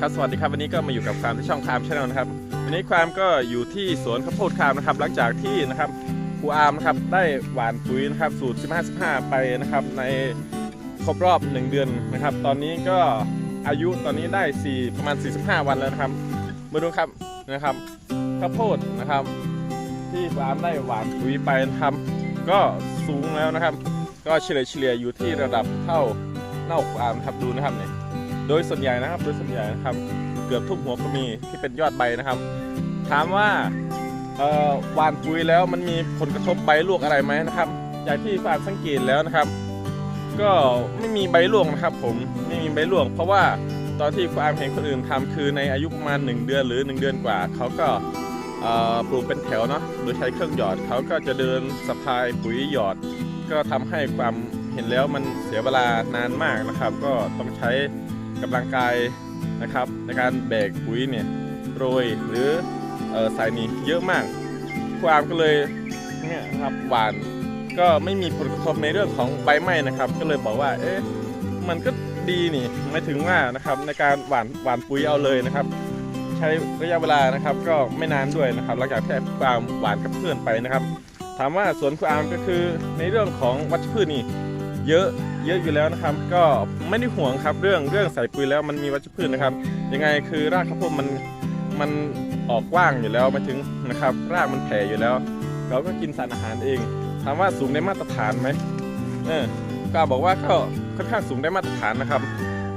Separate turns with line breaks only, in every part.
ครับสวัสดีครับวันนี้ก็มาอยู่กับความที่ช่องคามชาแนลนะครับวันนี้ความก็อยู่ที่สวนข้าวโพดคามนะครับหลังจากที่นะครับครูอาร์มนะครับได้หว่านปุ๋ยนะครับสูตร 15-15 ไปนะครับในครบรอบ 1 เดือนนะครับ ตอนนี้ก็อายุตอนนี้ได้ 4 ประมาณ 45 วันแล้วนะครับมาดูครับนะครับข้าวโพดนะครับ ที่ครูอาร์มได้หว่านปุ๋ยไปนะครับ ก็สูงแล้วนะครับ ก็เฉลี่ยเฉลี่ยอยู่ที่ระดับเท่าเน่าครูอาร์มครับดูนะครับเนี่ย โดยส่วนใหญ่นะครับ โดยส่วนใหญ่นะครับ เกือบทุกหัวก็มีที่เป็นยอดใบนะครับ ถามว่าเอ่อหวานปุ๋ยแล้วมันมีผลกระทบใบลวกอะไรไหมนะครับจากที่ฟาร์มสังเกตแล้วนะครับ ก็ไม่มีใบร่วงนะครับ ผมไม่มีใบร่วงเพราะว่าตอนที่ฟาร์มเห็นคนอื่นทำคือในอายุประมาณ 1 เดือนหรือ 1 เดือนกว่าเขาก็ปลูกเป็นแถวเนาะโดยใช้เครื่องหยอดเขาก็จะเดินสะพายปุ๋ยหยอด ก็ทำให้ความเห็นแล้วมันเสียเวลานานมากนะครับ ก็ต้องใช้ กำลังกายนะครับ ในการแบกปุ๋ยเนี่ยโรยหรือออใส่นี่เยอะมากความก็เลยเนี่ยครับหวานก็ไม่มีผลกระทบในเรื่องของใบไหม้นะครับ ก็เลยบอกว่าเอ๊ะมันก็ดีนี่หมายถึงว่านะครับในการหวานหวานปุ๋ยเอาเลยนะครับ ใช้ระยะเวลานะครับ ก็ไม่นานด้วยนะครับหลังจากที่ความหวานกับเพื่อนไปนะครับ ถามว่าสวนคุณอามก็คือในเรื่องของวัชพืชนี่ เยอะเยอะอยู่แล้วนะครับ ก็ไม่ได้ห่วงครับเรื่องเรื่องใส่ปุ๋ยแล้วมันมีวัชพืชนะครับ ยังไงคือรากข้าวโพดมันมันออกกว้างอยู่แล้วมาถึงนะครับ รากมันแผ่อยู่แล้ว เราก็กินสารอาหารเองถามว่าสูงได้มาตรฐานไหมเออก็บอกว่าก็ค่อนข้างสูงได้มาตรฐานนะครับ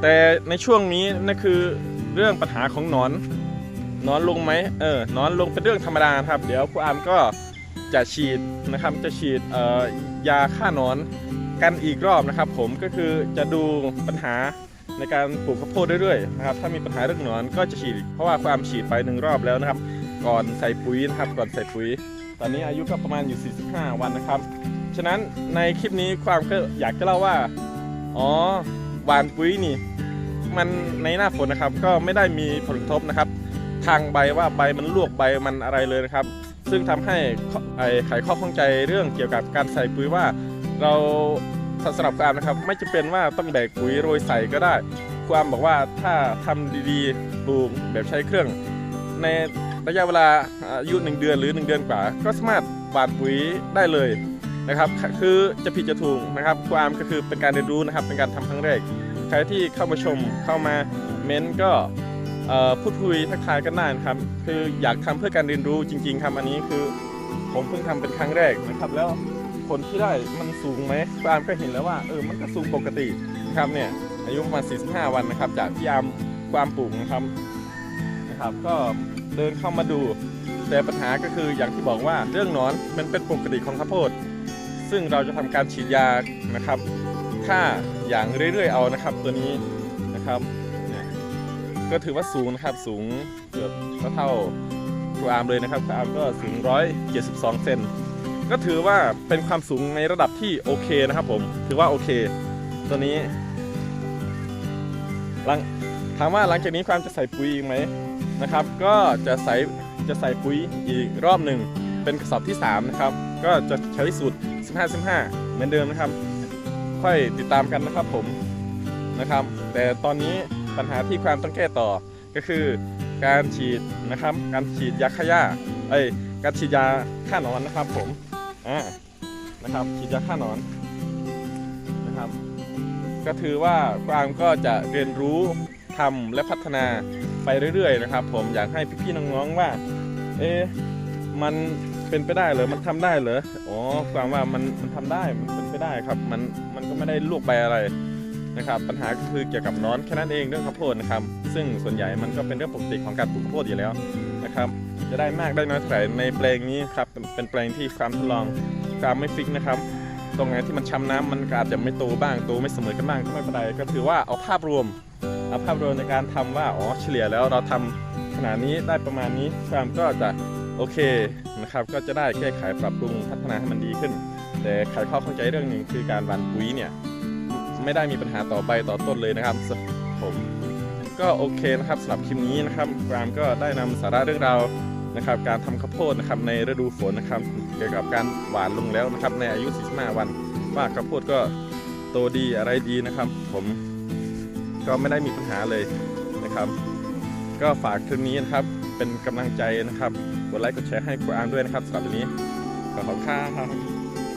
แต่ในช่วงนี้นั่นคือเรื่องปัญหาของนอนนอนลงไหมเออนอนลงเป็นเรื่องธรรมดาครับ เดี๋ยวครูอามก็จะฉีดนะครับ จะฉีดออยาฆ่านอน กันอีกรอบนะครับ ผมก็คือจะดูปัญหาในการปลูกข้าวโพดเรื่อยๆนะครับถ้ามีปัญหาเรื่องหนอนก็จะฉีด เพราะว่าความฉีดไปหนึ่งรอบแล้วนะครับ ก่อนใส่ปุ๋ยนะครับก่อนใส่ปุ๋ย ตอนนี้อายุก็ประมาณอยู่ 45 วันนะครับ ฉะนั้นในคลิปนี้ความก็อยากจะเล่าว่าอ๋อหวานปุ๋ยนี่ มันในหน้าฝนนะครับ ก็ไม่ได้มีผลกระทบนะครับ ทางใบว่าใบมันลวกใบมันอะไรเลยนะครับ ซึ่งทำให้ข้อไอ้ไขข้อข้องใจเรื่องเกี่ยวกับการใส่ปุ๋ยว่า เราสำหรับการนะครับไม่จำเป็นว่าต้องแบกปุ๋ยโรยใส่ก็ได้ ความบอกว่าถ้าทำดีๆปลูกแบบใช้เครื่อง ในระยะเวลาอายุ 1 เดือนหรือ 1 เดือนกว่า ก็สามารถหว่านปุ๋ยได้เลยนะครับคือจะผิดจะถูกนะครับ ความก็คือเป็นการเรียนรู้นะครับเป็นการทำครั้งแรก ใครที่เข้ามาชมเข้ามาเม้นก็พูดคุยทักทายกันได้นะครับ คืออยากทำเพื่อการเรียนรู้จริง ๆครับอันนี้คือผมเพิ่งทำเป็นครั้งแรกนะครับแล้ว ผลที่ได้มันสูงไหมปาล์มก็เห็นแล้วว่าเออมันก็สูงปกตินะครับเนี่ยอายุประมาณ 45 วันนะครับ จากที่ยามความปลูกนะครับนะครับ ก็เดินเข้ามาดู แต่ปัญหาก็คืออย่างที่บอกว่าเรื่องนอนมันเป็นปกติของข้าวโพด ซึ่งเราจะทำการฉีดยานะครับถ้าอย่างเรื่อยๆเอานะครับ ตัวนี้นะครับเนี่ยก็ถือว่าสูงนะครับสูงเกือบเท่าครูอาร์มเลยนะครับครูอาร์มก็สูง 172 เซน ก็ถือว่าเป็นความสูงในระดับที่โอเคนะครับผมถือว่าโอเค ตัวนี้หลังถามว่าหลังจากนี้ความจะใส่ปุ๋ยอีกไหมนะครับ ก็จะใส่จะใส่ปุ๋ยอีกรอบหนึ่งเป็นกระสอบที่ 3 นะครับ ก็จะใช้สูตร 15 15 เหมือนเดิมนะครับ ค่อยติดตามกันนะครับผมนะครับ แต่ตอนนี้ปัญหาที่ความต้องแก้ต่อก็คือการฉีดนะครับ การฉีดยาฆ่าหญ้าเอ้ยการฉีดยาฆ่าหนอนนะครับผม อ่านะครับฉีดยาฆ่าหนอนนะครับ ก็ถือว่าฟาร์มก็จะเรียนรู้ทำและพัฒนาไปเรื่อยๆนะครับ ผมอยากให้พี่ๆน้องๆว่า เอ๊ะมันเป็นไปได้เหรอ มันทำได้เหรอ อ๋อฟามว่ามันมันทำได้ มันเป็นไปได้ครับ มันมันก็ไม่ได้ลวกใบอะไรนะครับ ปัญหาก็คือเกี่ยวกับหนอนแค่นั้นเองเรื่องข้าวโพดนะครับ ซึ่งส่วนใหญ่มันก็เป็นเรื่องปกติของการปลูกข้าวโพดอยู่แล้วนะครับ จะได้มากได้น้อยเท่าไหร่ในแปลงนี้ครับเป็นเป็นแปลงที่ความทดลองความไม่ฟิกนะครับ ตรงไหนที่มันช้ำน้ำมันก็อาจจะไม่โตบ้างโตไม่เสมอกันบ้างก็ไม่เป็นไรก็ถือว่าเอาภาพรวมเอาภาพรวมในการทำว่าอ๋อเฉลี่ยแล้วเราทำขนาดนี้ได้ประมาณนี้ความก็จะโอเคนะครับ ก็จะได้แก้ไขปรับปรุงพัฒนาให้มันดีขึ้น แต่ไขข้อเข้าใจเรื่องหนึ่งคือการหว่านปุ๋ยเนี่ยไม่ได้มีปัญหาต่อใบต่อต้นเลยนะครับผมก็โอเคนะครับสำหรับคลิปนี้นะครับกรามก็ได้นำสาระเรื่องราว นะครับ การทำข้าวโพดนะครับในฤดูฝนนะครับ เกี่ยวกับการหวานลงแล้วนะครับ ในอายุ 45 วัน ว่าข้าวโพดก็โตดีอะไรดีนะครับ ผมก็ไม่ได้มีปัญหาเลยนะครับ ก็ฝากคลิปนี้นะครับ เป็นกำลังใจนะครับกดไลค์กดแชร์ให้ครูอาร์มด้วยนะครับสำหรับวันนี้ขอบคุณครับ